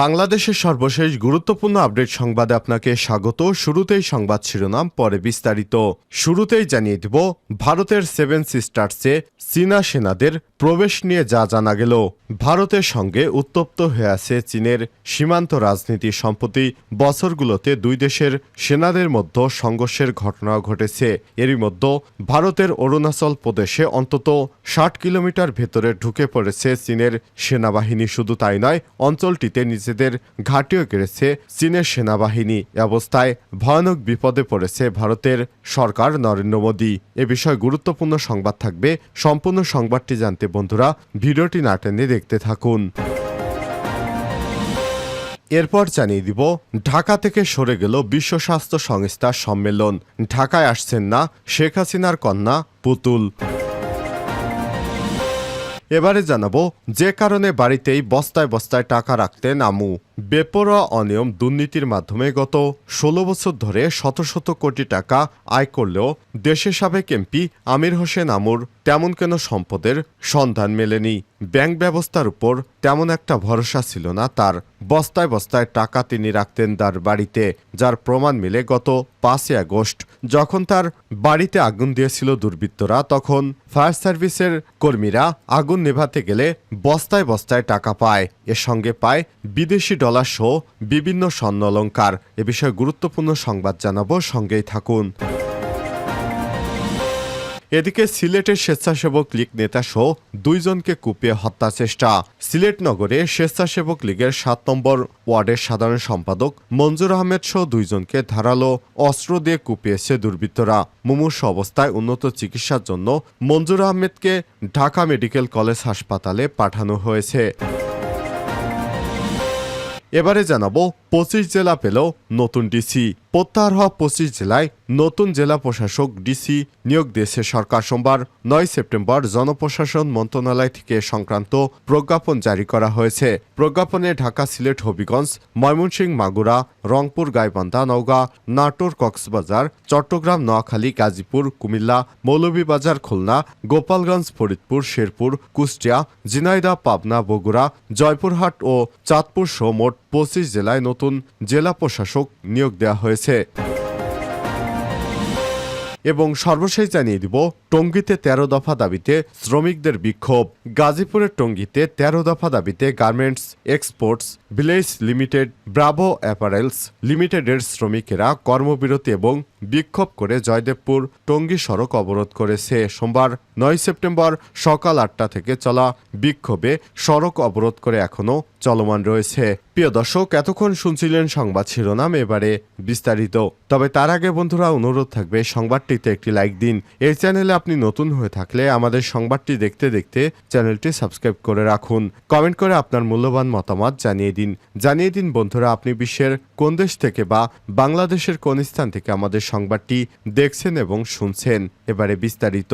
বাংলাদেশের সর্বশেষ গুরুত্বপূর্ণ আপডেট সংবাদে আপনাকে স্বাগত। শুরুতেই সংবাদ শিরোনাম, পরে বিস্তারিত। শুরুতেই জানিয়ে দেব, ভারতের সেভেন সিস্টার্সে চীনা সেনাদের প্রবেশ নিয়ে যা জানা গেল। ভারতের সঙ্গে উত্তপ্ত হয়ে আছে চীনের সীমান্ত রাজনীতি সম্প্রতি বছরগুলোতে দুই দেশের সেনাদের মধ্যে সংঘর্ষের ঘটনা ঘটেছে। এরই মধ্যে ভারতের অরুণাচল প্রদেশে অন্তত ষাট কিলোমিটার ভেতরে ঢুকে পড়েছে চীনের সেনাবাহিনী। শুধু তাই নয়, অঞ্চলটিতে নিজেদের ঘাঁটিও গেড়েছে চীনের সেনাবাহিনী। অবস্থায় ভয়ানক বিপদে পড়েছে ভারতের সরকার নরেন্দ্র মোদী। এ বিষয়ে গুরুত্বপূর্ণ সংবাদ থাকবে। সম্পূর্ণ সংবাদটি জানতে বন্ধুরা ভিডিওটি না টেনে দেখতে থাকুন। এরপর জানিয়ে দিব, ঢাকা থেকে সরে গেল বিশ্ব স্বাস্থ্য সংস্থার সম্মেলন। ঢাকায় আসছেন না শেখ হাসিনার কন্যা পুতুল। এবারে জানাব যে কারণে বাড়িতেই বস্তায় বস্তায় টাকা রাখতেন আমু। বেপরোয়া অনিয়ম দুর্নীতির মাধ্যমে গত ষোলো বছর ধরে শত শত কোটি টাকা আয় করলেও দেশের সাবেক এমপি আমির হোসেন আমুর তেমন কেন সম্পদের সন্ধান মেলেনি? ব্যাংক ব্যবস্থার উপর তেমন একটা ভরসা ছিল না তার। বস্তায় বস্তায় টাকা তিনি রাখতেন তার বাড়িতে, যার প্রমাণ মিলে গত পাঁচই আগস্ট। যখন তার বাড়িতে আগুন দিয়েছিল দুর্বৃত্তরা, তখন ফায়ার সার্ভিসের কর্মীরা আগুন নেভাতে গেলে বস্তায় বস্তায় টাকা পায়। এর সঙ্গে পায় বিদেশি ডলার সহ বিভিন্ন স্বর্ণ অলঙ্কার এ বিষয়ে গুরুত্বপূর্ণ সংবাদ জানাব, সঙ্গেই থাকুন। এদিকে সিলেটের স্বেচ্ছাসেবক লীগ নেতা সহ দুইজনকে কুপিয়ে হত্যা চেষ্টা। সিলেট নগরে স্বেচ্ছাসেবক লীগের সাত নম্বর ওয়ার্ডের সাধারণ সম্পাদক মঞ্জুর আহমেদ সহ দুইজনকে ধারালো অস্ত্র দিয়ে কুপিয়েছে দুর্বৃত্তরা। মুমূর্ষ অবস্থায় উন্নত চিকিৎসার জন্য মঞ্জুর আহমেদকে ঢাকা মেডিকেল কলেজ হাসপাতালে পাঠানো হয়েছে। এবারে জানাব পঁচিশ জেলা পেল নতুন ডিসি। প্রত্যাহার হওয়া পঁচিশ জেলায় নতুন জেলা প্রশাসক ডিসি নিয়োগ দিয়েছে সরকার সোমবার। নয় সেপ্টেম্বর জনপ্রশাসন মন্ত্রণালয় থেকে সংক্রান্ত প্রজ্ঞাপন জারি করা হয়েছে। প্রজ্ঞাপনে ঢাকা সিলেট, হবিগঞ্জ, ময়মনসিংহ, মাগুরা, রংপুর, গাইবান্ধা, নওগাঁ, নাটোর, কক্সবাজার, চট্টগ্রাম, নোয়াখালী, গাজীপুর, কুমিল্লা, মৌলভীবাজার, খুলনা, গোপালগঞ্জ, ফরিদপুর, শেরপুর, কুষ্টিয়া, ঝিনাইদহ, পাবনা, বগুড়া, জয়পুরহাট ও চাঁদপুর সহ মোট পঁচিশ জেলায় নতুন জেলা প্রশাসক নিয়োগ দেওয়া হয়েছে। এবং সর্বশেষ জানিয়ে দিব, টঙ্গীতে তেরো দফা দাবিতে শ্রমিকদের বিক্ষোভ। গাজীপুরের টঙ্গীতে তেরো দফা দাবিতে garments exports village limited, Bravo apparels লিমিটেডের শ্রমিকেরা কর্মবিরতি এবং বিক্ষোভ করে জয়দেবপুর টঙ্গী সড়ক অবরোধ করেছে। সোমবার নয় সেপ্টেম্বর সকাল আটটা থেকে চলা বিক্ষোভে সড়ক অবরোধ করে এখনও চলমান রয়েছে। প্রিয় দর্শক, এতক্ষণ শুনছিলেন সংবাদ শিরোনাম, এবারে বিস্তারিত। তবে তার আগে বন্ধুরা, অনুরোধ থাকবে সংবাদটিতে একটি লাইক দিন। এই চ্যানেলে আপনি নতুন হয়ে থাকলে আমাদের সংবাদটি দেখতে দেখতে চ্যানেলটি সাবস্ক্রাইব করে রাখুন। কমেন্ট করে আপনার মূল্যবান মতামত জানিয়ে দিন। জানিয়ে দিন বন্ধুরা, আপনি বিশ্বের কোন দেশ থেকে বা বাংলাদেশের কোন স্থান থেকে আমাদের সংবাদটি দেখছেন এবং শুনছেন। এবারে বিস্তারিত।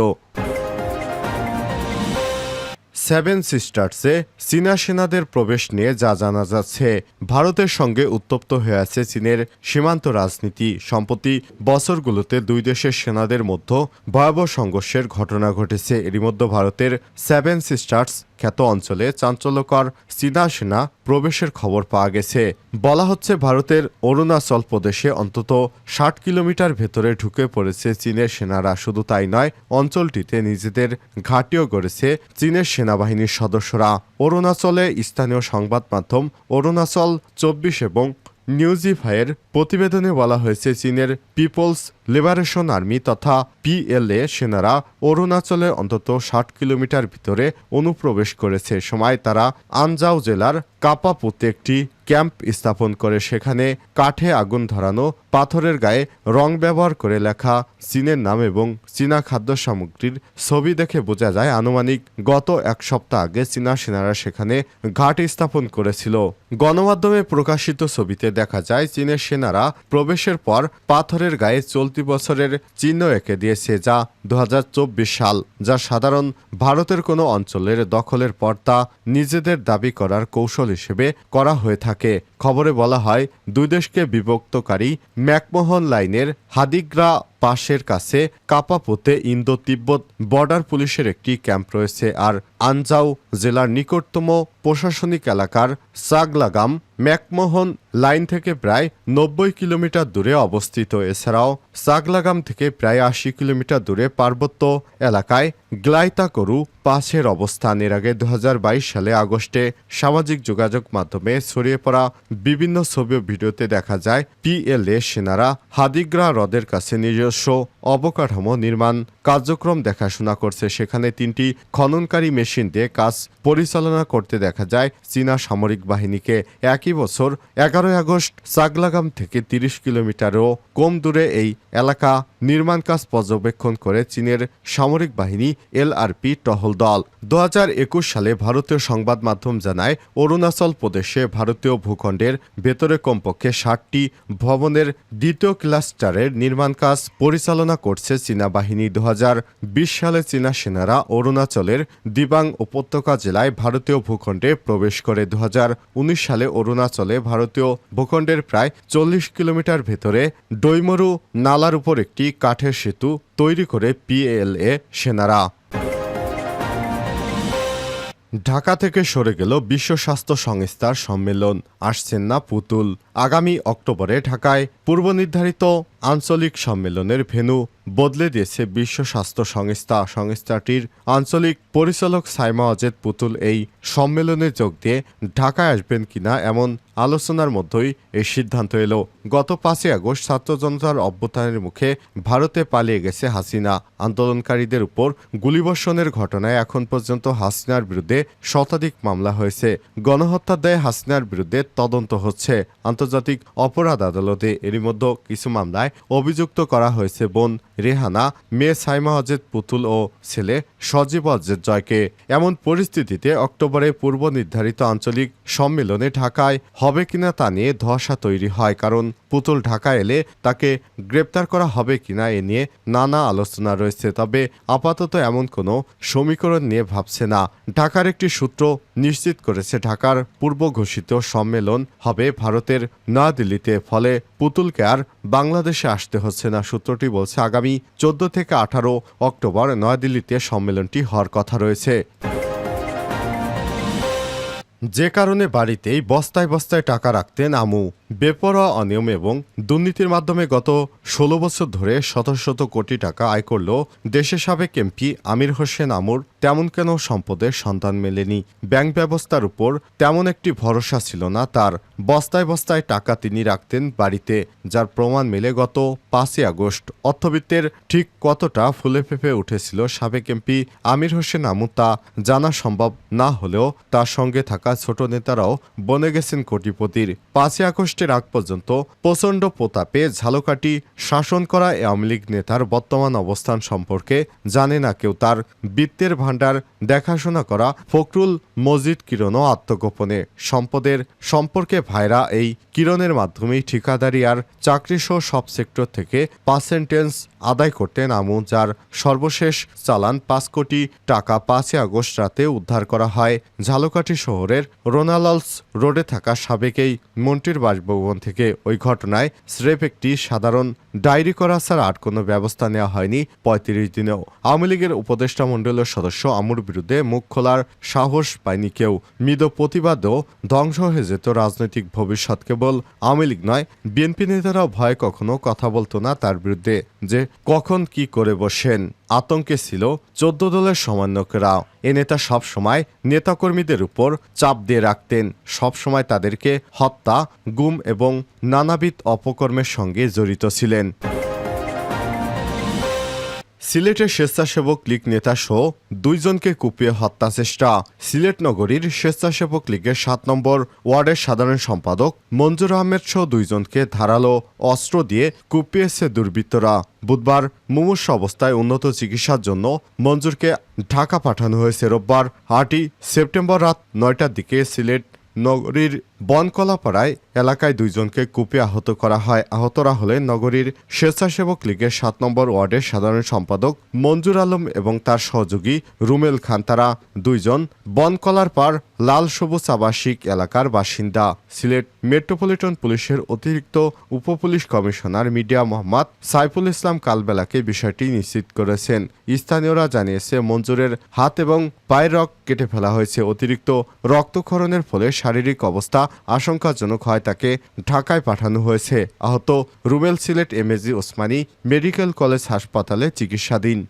সেভেন সিস্টার্সে চীনা সেনাদের প্রবেশ নিয়ে যা জানা যাচ্ছে, ভারতের সঙ্গে উত্তপ্ত হয়ে আছে চীনের সীমান্ত রাজনীতি। সম্প্রতি বছরগুলোতে দুই দেশের সেনাদের মধ্যে ভয়াবহ সংঘর্ষের ঘটনা ঘটেছে। এরই মধ্যে ভারতের সেভেন সিস্টার্স খ্যাত অঞ্চলে চাঞ্চল্যকর চীনা সেনা প্রবেশের খবর পাওয়া গেছে। বলা হচ্ছে, ভারতের অরুণাচল প্রদেশে অন্তত ষাট কিলোমিটার ভেতরে ঢুকে পড়েছে চীনের সেনারা। শুধু তাই নয়, অঞ্চলটিতে নিজেদের ঘাঁটিও গড়েছে চীনের সেনাবাহিনীর সদস্যরা অরুণাচলে স্থানীয় সংবাদ মাধ্যম অরুণাচল চব্বিশ এবং নিউজিফাইয়ের প্রতিবেদনে বলা হয়েছে, চীনের পিপলস লিবারেশন আর্মি তথা পিএলএ সেনারা অরুণাচলে অন্তত ষাট কিলোমিটার ভিতরে অনুপ্রবেশ করেছে। সময় তারা আনজাও জেলার কাপাপুতে একটি ক্যাম্প স্থাপন করে, সেখানে কাঠে আগুন ধরানো, পাথরের গায়ে রং ব্যবহার করে লেখা চীনের নাম এবং চীনা খাদ্য সামগ্রীর ছবি দেখে বোঝা যায়, আনুমানিক গত এক সপ্তাহ আগে চীনা সেনারা সেখানে ঘাট স্থাপন করেছিল। গণমাধ্যমে প্রকাশিত ছবিতে দেখা যায়, চীনের সেনারা প্রবেশের পর পাথরের গায়ে চলতি বছরের চিহ্ন এঁকে দিয়েছে, যা দু হাজার চব্বিশ সাল, যা সাধারণ ভারতের কোনো অঞ্চলের দখলের পর তা নিজেদের দাবি করার কৌশল হিসেবে করা হয়ে থাকে। খবরে বলা হয়, দুই দেশকে বিভক্তকারী ম্যাকমোহন লাইনের হাদিগ্রা পাশের কাছে কাপাপোতে ইন্দো তিব্বত বর্ডার পুলিশের একটি ক্যাম্প রয়েছে আর আনজাও জেলার নিকটতম প্রশাসনিক এলাকার সাগলাগাম ম্যাকমোহন লাইন থেকে প্রায় নব্বই কিলোমিটার দূরে অবস্থিত। এছাড়াও সাগলাগাম থেকে প্রায় আশি কিলোমিটার দূরে পার্বত্য এলাকায় গ্লাইতাকরু পাশের অবস্থান। এর আগে দু হাজার বাইশ সালে আগস্টে সামাজিক যোগাযোগ মাধ্যমে ছড়িয়ে পড়া বিভিন্ন ছবি ভিডিওতে দেখা যায় পিএলএ সেনারা হাদিগ্রা হ্রদের কাছে নিজস্ব অবকাঠামো নির্মাণ কার্যক্রম দেখাশোনা করছে। সেখানে তিনটি খননকারী মেশিন দিয়ে কাজ পরিচালনা করতে দেখা যায় চীনা সামরিক বাহিনীকে। একই বছর এগারোই আগস্ট সাগলাগাম থেকে তিরিশ কিলোমিটারও কম দূরে এই এলাকা নির্মাণ কাজ পর্যবেক্ষণ করে চীনের সামরিক বাহিনী এলআরপি টহল দল। দু হাজার একুশ সালে ভারতীয় সংবাদ মাধ্যম জানায়, অরুণাচল প্রদেশে ভারতীয় ভূখণ্ডের ভেতরে কমপক্ষে ষাটটি ভবনের দ্বিতীয় ক্লাস্টারের নির্মাণ কাজ পরিচালনা করছে চীনা বাহিনী। দু হাজার বিশ সালে চীনা সেনারা অরুণাচলের দিবাং উপত্যকা জেলায় ভারতীয় ভূখণ্ডে প্রবেশ করে। দু সালে অরুণাচলে ভারতীয় ভূখণ্ডের প্রায় চল্লিশ কিলোমিটার ভেতরে ডৈমরু নালার উপর একটি কাঠের সেতু তৈরি করে পিএলএ সেনারা। ঢাকা থেকে সরে গেল বিশ্ব স্বাস্থ্য সংস্থার সম্মেলন। আসছেন না পুতুল। আগামী অক্টোবরে ঢাকায় পূর্ব নির্ধারিত আঞ্চলিক সম্মেলনের ভেন্যু বদলে দিয়েছে বিশ্ব স্বাস্থ্য সংস্থা। সংস্থাটির আঞ্চলিক পরিচালক সাইমা অজেদ পুতুল এই সম্মেলনে যোগ দিয়ে ঢাকায় আসবেন কিনা এমন আলোচনার মধ্যেই এই সিদ্ধান্ত এলো। গত পাঁচই আগস্ট ছাত্র জনতার অভ্যুত্থানের মুখে ভারতে পালিয়ে গেছে হাসিনা। আন্দোলনকারীদের উপর গুলিবর্ষণের ঘটনায় এখন পর্যন্ত হাসিনার বিরুদ্ধে শতাধিক মামলা হয়েছে। গণহত্যা দেয় হাসিনার বিরুদ্ধে তদন্ত হচ্ছে। আন্তর্জাতিক অপরাধ আদালতে এরই মধ্যে কিছু মামলায় অভিযুক্ত করা হয়েছে বোন রেহানা, মেয়ে সাইমা অজেদ পুতুল ও ছেলে সজীব অজেদ জয়কে। এমন পরিস্থিতিতে অক্টোবরে পূর্ব নির্ধারিত আঞ্চলিক সম্মেলনে ঢাকায় হবে কিনা তা নিয়ে ধসা তৈরি হয়, কারণ পুতুল ঢাকা এলে তাকে গ্রেপ্তার করা হবে কিনা এ নিয়ে নানা আলোচনা রয়েছে। তবে আপাতত এমন কোনো সমীকরণ নিয়ে ভাবছে না। ঢাকার একটি সূত্র নিশ্চিত করেছে ঢাকার পূর্ব ঘোষিত সম্মেলন হবে ভারতের নয়াদিল্লিতে, ফলে পুতুলকে আর বাংলাদেশে আসতে হচ্ছে না, সূত্রটি বলছে আগামী চোদ্দ থেকে আঠারো অক্টোবর নয়াদিল্লিতে সম্মেলনটি হওয়ার কথা রয়েছে। যে কারণে বাড়িতেই বস্তায় বস্তায় টাকা রাখতেন আমু। বেপরোয়া অনিয়ম এবং দুর্নীতির মাধ্যমে গত ষোলো বছর ধরে শত শত কোটি টাকা আয় করলেও দেশের সাবেক এমপি আমির হোসেন আমুর তেমন কেন সম্পদের সন্ধান মেলেনি? ব্যাংক ব্যবস্থার উপর তেমন একটি ভরসা ছিল না, তার বস্তায় বস্তায় টাকা তিনি রাখতেন বাড়িতে, যার প্রমাণ মেলে গত পাঁচই আগস্ট। অর্থবিত্তের ঠিক কতটা ফুলে ফেঁপে উঠেছিল সাবেক এমপি আমির হোসেন আমু তা জানা সম্ভব না হলেও তার সঙ্গে থাকা ছোট নেতারাও বনে গেছেন কোটিপতির। পাঁচই আগস্টের আগ পর্যন্ত প্রচণ্ড প্রতাপে ঝালকাটি শাসন করা আওয়ামী লীগ নেতার বর্তমান অবস্থান সম্পর্কে জানে না কেউ। তার বৃত্তের ভাণ্ডার, দেখাশোনা করা ফখরুল মজিদ কিরণও আত্মগোপনে। সম্পদের সম্পর্কে ভাইরা এই কিরণের মাধ্যমেই ঠিকাদারি আর চাকরিসহ সব সেক্টর থেকে পার্সেন্টেন্স আদায় করতেন আমু যার সর্বশেষ চালান পাঁচ কোটি টাকা পাঁচই আগস্ট রাতে উদ্ধার করা হয়। ঝালকাঠি শহরের রোনালালস রোডে থাকা সাবেক এই মন্ত্রীর বাসভবন থেকে ওই ঘটনায় স্রেফ একটি সাধারণ ডায়েরি করা ছাড়া আর কোনো ব্যবস্থা নেওয়া হয়নি। পঁয়ত্রিশ দিনেও আওয়ামী লীগের উপদেষ্টা মণ্ডলের সদস্য আমুর বিরুদ্ধে মুখ খোলার সাহস পায়নি কেউ। মৃদ প্রতিবাদও ধ্বংস হয়ে যেত রাজনৈতিক ভবিষ্যৎ। কেবল আওয়ামী লীগ নয়, বিএনপি নেতারাও ভয় কখনো কথা বলতো না তার বিরুদ্ধে। যে কখন কি করে বসেন, আতঙ্কে ছিল চোদ্দ দলের সমন্বয়করা। এ নেতা সব সময় নেতাকর্মীদের উপর চাপ দিয়ে রাখতেন, সবসময় তাদেরকে হত্যা, গুম এবং নানাবিধ অপকর্মের সঙ্গে জড়িত ছিলেন। সিলেটের স্বেচ্ছাসেবক লীগ নেতা সহ দুইজনকে কুপিয়ে হত্যা চেষ্টা। সিলেট নগরীর স্বেচ্ছাসেবক লীগের সাত নম্বর ওয়ার্ডের সাধারণ সম্পাদক মঞ্জুর আহমেদ সহ দুইজনকে ধারালো অস্ত্র দিয়ে কুপিয়েছে দুর্বৃত্তরা। বুধবার মুমূর্ষ অবস্থায় উন্নত চিকিৎসার জন্য মঞ্জুরকে ঢাকা পাঠানো হয়েছে রোববার। আটই সেপ্টেম্বর রাত নয়টার দিকে সিলেট নগরীর বনকলাপাড়ায় এলাকায় দুইজনকে কুপে আহত করা হয়। আহতরা হলেন নগরীর স্বেচ্ছাসেবক লীগের সাত নম্বর ওয়ার্ডের সাধারণ সম্পাদক মঞ্জুর আলম এবং তার সহযোগী রুমেল খান। তারা দুইজন বনকলার পার লাল সবুজ আবাসিক এলাকার বাসিন্দা। সিলেট মেট্রোপলিটন পুলিশের অতিরিক্ত উপপুলিশ কমিশনার মিডিয়া মোহাম্মদ সাইফুল ইসলাম কালবেলাকে বিষয়টি নিশ্চিত করেছেন। স্থানীয়রা জানিয়েছে, মঞ্জুরের হাত এবং পায়ের রক কেটে ফেলা হয়েছে। অতিরিক্ত রক্তক্ষরণের ফলে শারীরিক অবস্থা আশঙ্কাজনক হয় তাকে ঢাকায় পাঠানো হয়েছে। আহত Rubel Sylhet MAG Osmani medical college হাসপাতালে চিকিৎসাধীন।